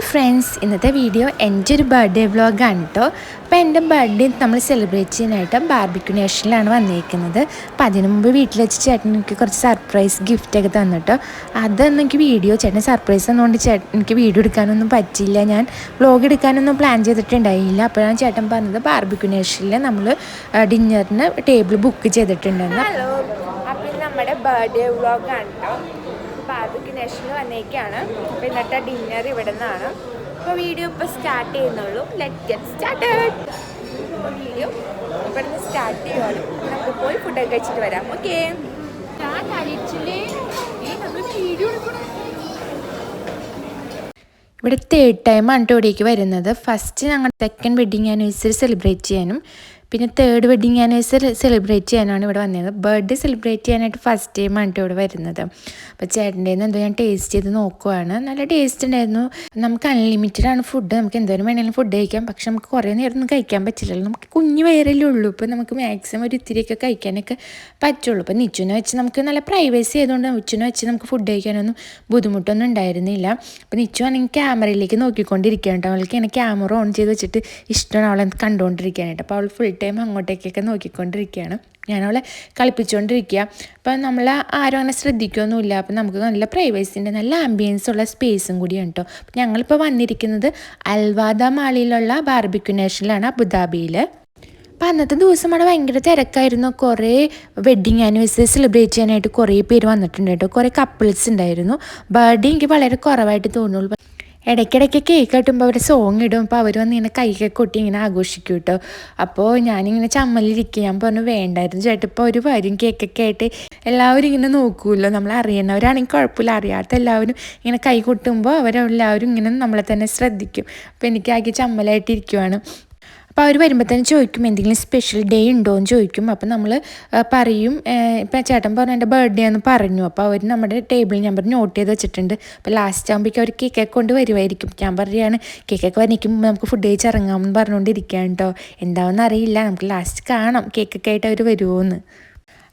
Hi friends ഇന്നത്തെ video എന്റെ ഒരു ബർത്ത്ഡേ വ്ളോഗാണ് കേട്ടോ അപ്പോൾ എന്റെ ബർത്ത്ഡേ നമ്മൾ സെലിബ്രേറ്റ് ചെയ്യാനായിട്ട് ബാർബിക്യൂ നേഷനിലാണ് വന്നിരിക്കുന്നത് അപ്പോൾ അതിനു മുമ്പ് വീട്ടിൽ വെച്ച് ചേട്ടൻ എനിക്ക് കുറച്ച് സർപ്രൈസ് ഗിഫ്റ്റൊക്കെ തന്നു കേട്ടോ അതൊന്നും എനിക്ക് വീഡിയോ ചേട്ടൻ സർപ്രൈസ് തന്നുകൊണ്ട് ചേട്ടൻ എനിക്ക് വീഡിയോ എടുക്കാനൊന്നും പറ്റിയില്ല. ഞാൻ വ്ളോഗ് എടുക്കാനൊന്നും പ്ലാൻ ചെയ്തിട്ടുണ്ടായില്ല. അപ്പോഴാണ് ചേട്ടൻ പറഞ്ഞത് ബാർബിക്യൂ നേഷനിൽ നമ്മൾ ഡിന്നറിന് ടേബിൾ ബുക്ക് ചെയ്തിട്ടുണ്ടെന്ന്. ഹലോ അപ്പോൾ നമ്മുടെ ബർത്ത്ഡേ വ്ളോഗാണ് കേട്ടോ ബാർബിക്യൂ നേഷനിൽ വന്നേക്കാണ്. അപ്പോൾ ഇന്നത്തെ ഡിന്നർ ഇവിടെ നിന്നാണ്. അപ്പോൾ വീഡിയോ ഇപ്പോൾ സ്റ്റാർട്ട് ചെയ്യുന്നുള്ളൂ. ലെറ്റ് ഗെറ്റ് സ്റ്റാർട്ട് വീഡിയോ ഇവിടെ നിന്ന് സ്റ്റാർട്ട് ചെയ്യുവാണ്. നമുക്ക് പോയി ഫുഡൊക്കെ കഴിച്ചിട്ട് വരാം. ഓക്കെ ഞാൻ കഴിച്ചില്ലേ? ഈ നമ്മൾ വീഡിയോ എടുക്കണം. ഇവിടെ തേർഡ് ടൈമാണ് കേട്ടോ ഇവിടേക്ക് വരുന്നത്. ഫസ്റ്റ് ഞങ്ങൾ സെക്കൻഡ് വെഡിങ് ആനിവേഴ്സറി സെലിബ്രേറ്റ് ചെയ്യാനും. പിന്നെ തേർഡ് വെഡിങ് ആനിവേഴ്സറി സെലിബ്രേറ്റ് ചെയ്യാനാണ് ഇവിടെ വന്നത് ബർത്ത്ഡേ സെലിബ്രേറ്റ് ചെയ്യാനായിട്ട് ഫസ്റ്റ് ടൈമാണ് കേട്ടോ ഇവിടെ വരുന്നത്. അപ്പോൾ ചേട്ടന്റെ എന്തോ ഞാൻ ടേസ്റ്റ് ചെയ്ത് നോക്കുവാണ്. നല്ല ടേസ്റ്റ് ഉണ്ടായിരുന്നു. നമുക്ക് അൺലിമിറ്റഡ് ആണ് ഫുഡ് നമുക്ക് എന്തോരം വേണമെങ്കിലും ഫുഡ് കഴിക്കാം. പക്ഷെ നമുക്ക് കുറേ നേരം ഒന്നും കഴിക്കാൻ പറ്റില്ലല്ലോ. നമുക്ക് കുഞ്ഞു വയറല്ലേ ഉള്ളൂ. ഇപ്പോൾ നമുക്ക് മാക്സിമം ഒരു ഇത്തിരിയൊക്കെ കഴിക്കാനൊക്കെ പറ്റുള്ളൂ. ഇപ്പോൾ നിച്ചുനെ വെച്ച് നമുക്ക് നല്ല പ്രൈവസി ആയതുകൊണ്ട് നിച്ചുനെ വെച്ച് നമുക്ക് ഫുഡ് കഴിക്കാനൊന്നും ബുദ്ധിമുട്ടൊന്നും ഉണ്ടായിരുന്നില്ല. അപ്പോൾ നിച്ചു ആണെങ്കിൽ ക്യാമറയിലേക്ക് നോക്കിക്കൊണ്ടിരിക്കുകയാണ് കേട്ടോ അവൾക്ക് ഇങ്ങനെ ക്യാമറ ഓൺ ചെയ്ത് വെച്ചിട്ട് ഇഷ്ടമാണ് അവളെ കണ്ടുകൊണ്ടിരിക്കാനായിട്ട്. അപ്പോൾ അവൾ ഫുൾ ടൈം അങ്ങോട്ടേക്കൊക്കെ നോക്കിക്കൊണ്ടിരിക്കുകയാണ്. ഞാൻ അവളെ കളിപ്പിച്ചുകൊണ്ടിരിക്കുക അപ്പം നമ്മൾ ആരും അങ്ങനെ ശ്രദ്ധിക്കുകയൊന്നുമില്ല അപ്പം നമുക്ക് നല്ല പ്രൈവസിന്റെ നല്ല ആംബിയൻസ് ഉള്ള സ്പേസും കൂടിയാണ് കേട്ടോ ഞങ്ങളിപ്പോൾ വന്നിരിക്കുന്നത് അൽവാദ മാളിയിലുള്ള ബാർബിക്യൂ നേഷനിലാണ് അബുദാബിയിൽ അപ്പം അന്നത്തെ ദിവസം അവിടെ ഭയങ്കര തിരക്കായിരുന്നു. കുറേ വെഡ്ഡിങ് ആനിവേഴ്സറി സെലിബ്രേറ്റ് ചെയ്യാനായിട്ട് കുറേ പേര് വന്നിട്ടുണ്ട് കേട്ടോ കുറേ കപ്പിൾസ് ഉണ്ടായിരുന്നു. ബർത്ത്ഡേ എനിക്ക് വളരെ കുറവായിട്ട് തോന്നുള്ളൂ ഇടയ്ക്കിടയ്ക്ക് കേക്ക് കെട്ടുമ്പോൾ അവർ സോങ് ഇടും. അപ്പോൾ അവർ വന്ന് ഇങ്ങനെ കൈക്ക് കൊട്ടി ഇങ്ങനെ ആഘോഷിക്കും കേട്ടോ അപ്പോൾ ഞാനിങ്ങനെ ചമ്മലിരിക്കുക ഞാൻ പറഞ്ഞു വേണ്ടായിരുന്നു ചേട്ടാ ഇപ്പോൾ ഒരു വരും. കേക്കൊക്കെ ആയിട്ട് എല്ലാവരും ഇങ്ങനെ നോക്കുമല്ലോ നമ്മൾ അറിയുന്നവരാണെങ്കിൽ കുഴപ്പമില്ല. അറിയാത്ത എല്ലാവരും ഇങ്ങനെ കൈ കൊട്ടുമ്പോൾ അവരെല്ലാവരും ഇങ്ങനെ നമ്മളെ തന്നെ ശ്രദ്ധിക്കും. അപ്പോൾ എനിക്ക് ആകെ ചമ്മലായിട്ടിരിക്കുവാണ്. അപ്പോൾ അവർ തന്നെ ചോദിക്കും എന്തെങ്കിലും സ്പെഷ്യൽ ഡേ ഉണ്ടോ? എന്ന് ചോദിക്കും. അപ്പോൾ നമ്മൾ പറയും ഇപ്പം ചേട്ടൻ പറഞ്ഞു എന്റെ ബർത്ത്ഡേ എന്ന് പറഞ്ഞു. അപ്പോൾ അവർ നമ്മുടെ ടേബിൾ നമ്പർ നോട്ട് ചെയ്ത് വെച്ചിട്ടുണ്ട്. അപ്പോൾ ലാസ്റ്റ് ആകുമ്പോഴേക്കും അവർ കേക്കൊക്കെ കൊണ്ട് വരുമായിരിക്കും ഞാൻ പറയുകയാണ് കേക്കൊക്കെ വന്നിക്കും നമുക്ക് ഫുഡ് കഴിച്ച് ഇറങ്ങാമെന്ന് പറഞ്ഞുകൊണ്ടിരിക്കുകയാണ് കേട്ടോ എന്താണെന്ന് അറിയില്ല. നമുക്ക് ലാസ്റ്റ് കാണാം. കേക്കൊക്കെ ആയിട്ട് അവർ വരുമോ എന്ന്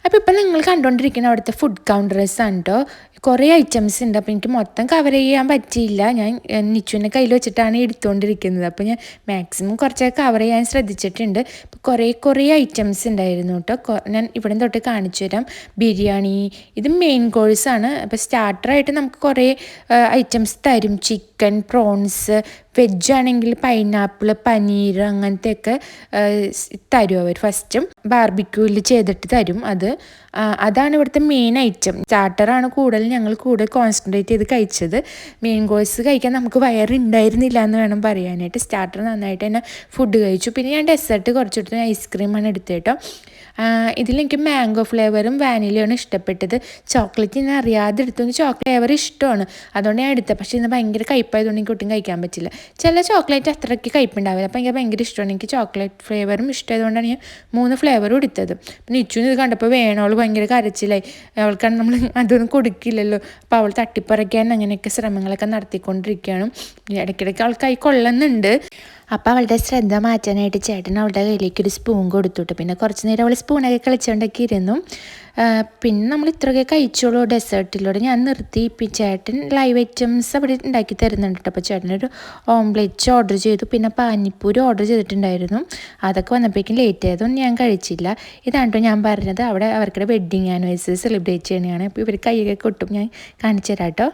അപ്പോൾ ഇപ്പം നിങ്ങൾ കണ്ടുകൊണ്ടിരിക്കുന്ന അവിടുത്തെ ഫുഡ് കൗണ്ടേഴ്സ് ആണ് കേട്ടോ കുറേ ഐറ്റംസ് ഉണ്ട്. അപ്പോൾ എനിക്ക് മൊത്തം കവർ ചെയ്യാൻ പറ്റിയില്ല. ഞാൻ നിച്ചുവിന്റെ കയ്യിൽ വെച്ചിട്ടാണ് എടുത്തുകൊണ്ടിരിക്കുന്നത് അപ്പോൾ ഞാൻ മാക്സിമം കുറച്ചൊക്കെ കവർ ചെയ്യാൻ ശ്രദ്ധിച്ചിട്ടുണ്ട്. ഇപ്പോൾ കുറേ കുറേ ഐറ്റംസ് ഉണ്ടായിരുന്നു കേട്ടോ. ഞാൻ ഇവിടെ തൊട്ട് കാണിച്ചു തരാം. ബിരിയാണി ഇത് മെയിൻ കോഴ്സാണ് അപ്പോൾ സ്റ്റാർട്ടറായിട്ട് നമുക്ക് കുറേ ഐറ്റംസ് തരും. ചിക്കൻ പ്രോൺസ് വെജ് ആണെങ്കിൽ പൈനാപ്പിൾ പനീർ അങ്ങനത്തെയൊക്കെ തരും അവർ ഫസ്റ്റും ബാർബിക്യൂവിൽ ചെയ്തിട്ട് തരും അത്. അതാണ് ഇവിടുത്തെ മെയിൻ ഐറ്റം സ്റ്റാർട്ടറാണ് കൂടുതൽ ഞങ്ങൾ കൂടുതൽ കോൺസെൻട്രേറ്റ് ചെയ്ത് കഴിച്ചത്. മെയിൻ കോഴ്സ് കഴിക്കാൻ നമുക്ക് വയറുണ്ടായിരുന്നില്ല എന്ന് വേണം പറയാനായിട്ട്. സ്റ്റാർട്ടർ നന്നായിട്ട് തന്നെ ഫുഡ് കഴിച്ചു. പിന്നെ ഞാൻ ഡെസേർട്ട് കുറച്ചെടുത്ത് ഐസ്ക്രീമാണ് എടുത്തത് കേട്ടോ. ഇതിലെനിക്ക് മാംഗോ ഫ്ലേവറും വാനിലയാണ് ഇഷ്ടപ്പെട്ടത്. ചോക്ലേറ്റ് ഞാൻ അറിയാതെ എടുത്തു. ചോക്ലേറ്റ് ഫ്ലേവർ ഇഷ്ടമാണ്. അതുകൊണ്ട് ഞാൻ എടുത്തത് പക്ഷേ ഇന്ന് ഭയങ്കര കയ്പായതുകൊണ്ട് എനിക്ക് ഒട്ടും കഴിക്കാൻ പറ്റില്ല. ചില ചോക്ലേറ്റ് അത്രയ്ക്ക് കയ്പുണ്ടാവില്ല അപ്പോൾ എനിക്ക് ഭയങ്കര ഇഷ്ടമാണ്. എനിക്ക് ചോക്ലേറ്റ് ഫ്ലേവറും ഇഷ്ടമായതുകൊണ്ടാണ് ഞാൻ മൂന്ന് ഫ്ലേവറും എടുത്തത്. പിന്നെ ഇത് കണ്ടപ്പോൾ വേണം അവൾ ഭയങ്കര കരച്ചിലായി. അവൾക്കാണ് നമ്മൾ അതൊന്നും കൊടുക്കില്ലല്ലോ. അപ്പോൾ അവൾ തട്ടിപ്പറയ്ക്കാൻ അങ്ങനെയൊക്കെ ശ്രമങ്ങളൊക്കെ നടത്തിക്കൊണ്ടിരിക്കുകയാണ്. ഇടയ്ക്കിടയ്ക്ക് ആൾക്കായി കൊള്ളുന്നുണ്ട്. അപ്പോൾ അവളുടെ ശ്രദ്ധ മാറ്റാനായിട്ട് ചേട്ടൻ അവളുടെ കയ്യിലേക്ക് ഒരു സ്പൂൺ കൊടുത്തുട്ട് പിന്നെ കുറച്ച് നേരം അവൾ സ്പൂണൊക്കെ കളിച്ചുകൊണ്ടൊക്കെ ഇരുന്നു. പിന്നെ നമ്മൾ ഇത്രയൊക്കെ കഴിച്ചോളൂ ഡെസേർട്ടിലൂടെ. ഞാൻ നിർത്തി. ഇപ്പം ചേട്ടൻ ലൈവ് ഐറ്റംസ് അവിടെ ഉണ്ടാക്കി തരുന്നുണ്ട് കേട്ടോ. അപ്പോൾ ചേട്ടനൊരു ഓംലെറ്റ് ഓർഡർ ചെയ്തു. പിന്നെ പാനിപ്പൂരി ഓർഡർ ചെയ്തിട്ടുണ്ടായിരുന്നു. അതൊക്കെ വന്നപ്പോഴേക്കും ലേറ്റ് ആയതൊന്നും ഞാൻ കഴിച്ചില്ല. ഇതാണ് ഞാൻ പറഞ്ഞത്. അവിടെ അവർക്കൊരു വെഡ്ഡിങ് ആനിവേഴ്സറി സെലിബ്രേറ്റ് ചെയ്യണതാണ് അപ്പോൾ ഇവർ കൈയൊക്കെ കൊട്ടും. ഞാൻ കാണിച്ചു തരാം കേട്ടോ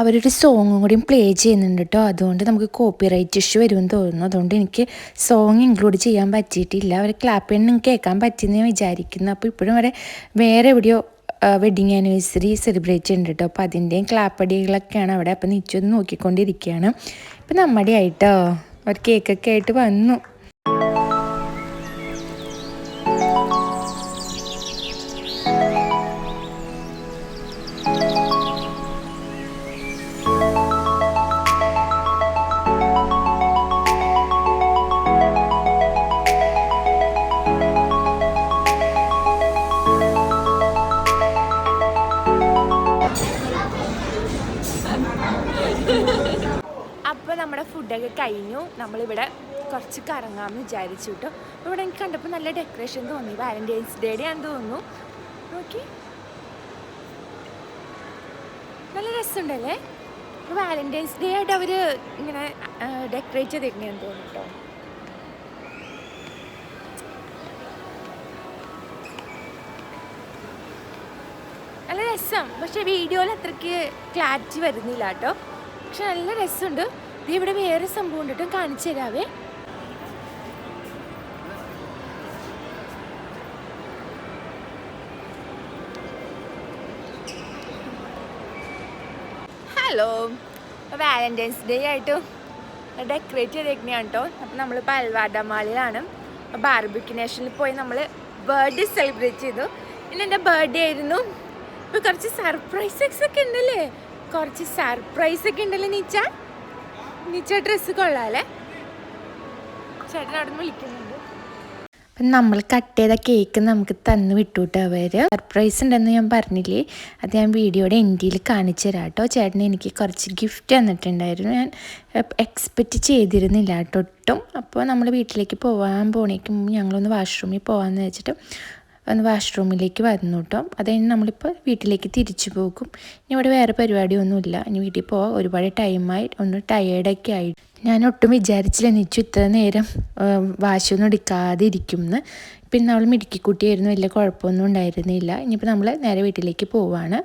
അവരൊരു സോങ്ങും കൂടിയും പ്ലേ ചെയ്യുന്നുണ്ട് കേട്ടോ അതുകൊണ്ട് നമുക്ക് കോപ്പി റൈറ്റ് ഇഷ്യൂ വരുമെന്ന് തോന്നുന്നു. അതുകൊണ്ട് എനിക്ക് സോങ് ഇൻക്ലൂഡ് ചെയ്യാൻ പറ്റിയിട്ടില്ല. അവർ ക്ലാപ്പ് ചെയ്യുന്ന കേൾക്കാൻ പറ്റിയെന്ന് ഞാൻ വിചാരിക്കുന്നു. അപ്പോൾ ഇപ്പോഴും വരെ വേറെ എവിടെയോ വെഡിങ് ആനിവേഴ്സറി സെലിബ്രേറ്റ് ചെയ്യുന്നുണ്ട് കേട്ടോ അപ്പോൾ അതിന്റെയും ക്ലാപ്പടികളൊക്കെയാണ് അവിടെ. അപ്പോൾ നിച്ചൊന്ന് നോക്കിക്കൊണ്ടിരിക്കുകയാണ്. ഇപ്പം നമ്മുടെ ആയിട്ടോ ഒരു കേക്കൊക്കെ ആയിട്ട് വന്നു. ഫുഡൊക്കെ കഴിഞ്ഞു. നമ്മളിവിടെ കുറച്ച് കറങ്ങാമെന്ന് വിചാരിച്ചു കേട്ടോ. ഇവിടെ എനിക്ക് കണ്ടപ്പോൾ നല്ല ഡെക്കറേഷൻ തോന്നി. വാലന്റൈൻസ് ഡേയുടെ ആണെന്ന് തോന്നുന്നു. നോക്കി. നല്ല രസമുണ്ടല്ലേ? വാലന്റൈൻസ് ഡേ ആയിട്ട് അവർ ഇങ്ങനെ ഡെക്കറേറ്റ് ചെയ്തിരിക്കണെന്ന് തോന്നുന്നു കേട്ടോ. നല്ല രസം. പക്ഷേ വീഡിയോയിൽ അത്രയ്ക്ക് ക്ലാരിറ്റി വരുന്നില്ല കേട്ടോ. പക്ഷെ നല്ല രസമുണ്ട്. ഇവിടെ വേറെ സംഭവം ഉണ്ടിട്ടും കാണിച്ചു തരാവേ. ഹലോ വാലന്റൈൻസ് ഡേ ആയിട്ടും ഡെക്കറേറ്റ് ചെയ്തേക്കുന്നതാണ് കേട്ടോ അപ്പം നമ്മളിപ്പോൾ അൽവാഡ മാളിലാണ് ബാർബിക്ക് നാഷനിൽ പോയി നമ്മൾ ബർത്ത്ഡേ സെലിബ്രേറ്റ് ചെയ്തു. ഇന്ന് എന്റെ ബർത്ത്ഡേ ആയിരുന്നു. ഇപ്പോൾ കുറച്ച് സർപ്രൈസസ് ഒക്കെ ഉണ്ടല്ലേ? കുറച്ച് സർപ്രൈസ് ഒക്കെ ഉണ്ടല്ലേ നീച്ച? നീച്ച ഡ്രസ്സ് ചേട്ടൻ അപ്പം നമ്മൾ കട്ട് ചെയ്ത കേക്ക് നമുക്ക് തന്നു വിട്ടുവിട്ട് അവർ സർപ്രൈസ് ഉണ്ടെന്ന് ഞാൻ പറഞ്ഞില്ലേ? അത് ഞാൻ വീഡിയോയുടെ എൻഡിയിൽ കാണിച്ചു തരാം കേട്ടോ. ചേട്ടന് എനിക്ക് കുറച്ച് ഗിഫ്റ്റ് തന്നിട്ടുണ്ടായിരുന്നു. ഞാൻ എക്സ്പെക്റ്റ് ചെയ്തിരുന്നില്ല കേട്ടോ ഒട്ടും. അപ്പോൾ നമ്മൾ വീട്ടിലേക്ക് പോകാൻ പോണേക്കും ഞങ്ങളൊന്ന് വാഷ്റൂമിൽ പോകാമെന്ന് വെച്ചിട്ട് ഒന്ന് വാഷ്റൂമിലേക്ക് വരുന്നു കേട്ടോ അത് കഴിഞ്ഞ് നമ്മളിപ്പോൾ വീട്ടിലേക്ക് തിരിച്ചു പോകും. ഇനി ഇവിടെ വേറെ പരിപാടിയൊന്നുമില്ല. ഇനി വീട്ടിൽ പോകാൻ ഒരുപാട് ടൈമായി ഒന്ന് ടയേർഡൊക്കെ ആയി. ഞാൻ ഒട്ടും വിചാരിച്ചില്ല നിച്ചു ഇത്ര നേരം വാശിയൊന്നും എടുക്കാതെ ഇരിക്കും എന്ന് പിന്നെ അവൾ മിടുക്കിക്കുട്ടിയായിരുന്നു. വലിയ കുഴപ്പമൊന്നും ഉണ്ടായിരുന്നില്ല. ഇനിയിപ്പോൾ നമ്മൾ നേരെ വീട്ടിലേക്ക് പോവാണ്.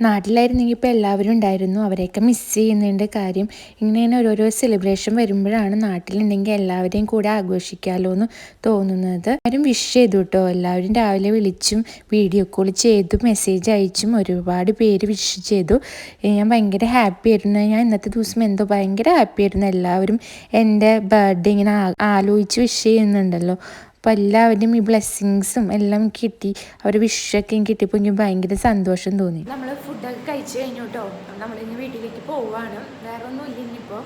നാട്ടിലായിരുന്നെങ്കിൽ ഇപ്പോൾ എല്ലാവരും ഉണ്ടായിരുന്നു. അവരെയൊക്കെ മിസ് ചെയ്യുന്നതിന്റെ കാര്യം. ഇങ്ങനെ തന്നെ ഓരോരോ സെലിബ്രേഷൻ വരുമ്പോഴാണ് നാട്ടിലുണ്ടെങ്കിൽ എല്ലാവരെയും കൂടെ ആഘോഷിക്കാമല്ലോ എന്ന് തോന്നുന്നത്. എല്ലാവരും വിഷ് ചെയ്തു കേട്ടോ എല്ലാവരും രാവിലെ വിളിച്ചും വീഡിയോ കോൾ ചെയ്തു മെസ്സേജ് അയച്ചും ഒരുപാട് പേര് വിഷ് ചെയ്തു. ഞാൻ ഭയങ്കര ഹാപ്പി ആയിരുന്നു. ഞാൻ ഇന്നത്തെ ദിവസം എന്തോ ഭയങ്കര ഹാപ്പി ആയിരുന്നു. എല്ലാവരും എന്റെ ബർത്ത്ഡേ ഇങ്ങനെ ആലോചിച്ച് വിഷ് ചെയ്യുന്നുണ്ടല്ലോ. അപ്പോൾ എല്ലാവരുടെയും ഈ ബ്ലെസ്സിങ്സും എല്ലാം കിട്ടി. അവർ വിഷൊക്കെ കിട്ടിയപ്പോൾ എനിക്ക് ഭയങ്കര സന്തോഷം തോന്നി. നമ്മൾ ഫുഡൊക്കെ കഴിച്ചു കഴിഞ്ഞു കേട്ടോ നമ്മൾ ഇനി വീട്ടിലേക്ക് പോവുകയാണ് വേറെ ഒന്നും ഇല്ല ഇനിയിപ്പോൾ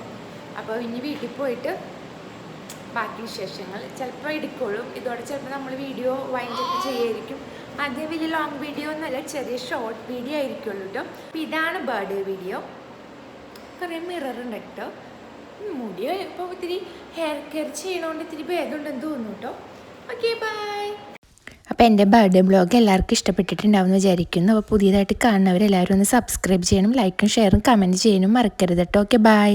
അപ്പോൾ ഇനി വീട്ടിൽ പോയിട്ട് ബാക്കി വിശേഷങ്ങൾ ചിലപ്പോൾ എടുക്കുള്ളൂ. ഇതോടെ ചിലപ്പോൾ നമ്മൾ വീഡിയോ വൈൻഡപ്പ് ചെയ്യായിരിക്കും. ആദ്യം വലിയ ലോങ് വീഡിയോ എന്നല്ല ചെറിയ ഷോർട്ട് വീഡിയോ ആയിരിക്കുള്ളൂ കേട്ടോ അപ്പോൾ ഇതാണ് ബർത്ത്ഡേ വീഡിയോ കുറേ മിറർ ഉണ്ട് കേട്ടോ മുടി ഇപ്പോൾ ഇത്തിരി ഹെയർ കെയർ ചെയ്യണോണ്ട് ഇത്തിരി ഭേദമുണ്ടെന്ന് തോന്നുന്നു കേട്ടോ ഓക്കെ ബൈ അപ്പോൾ എന്റെ ബർത്ത്ഡേ ബ്ലോഗ് എല്ലാവർക്കും ഇഷ്ടപ്പെട്ടിട്ടുണ്ടാവും എന്ന് വിചാരിക്കുന്നു. അപ്പോൾ പുതിയതായിട്ട് കാണുന്നവരെല്ലാവരും ഒന്ന് സബ്സ്ക്രൈബ് ചെയ്യണം ലൈക്കും ഷെയറും കമന്റ് ചെയ്യാനും മറക്കരുത് കേട്ടോ. Okay bye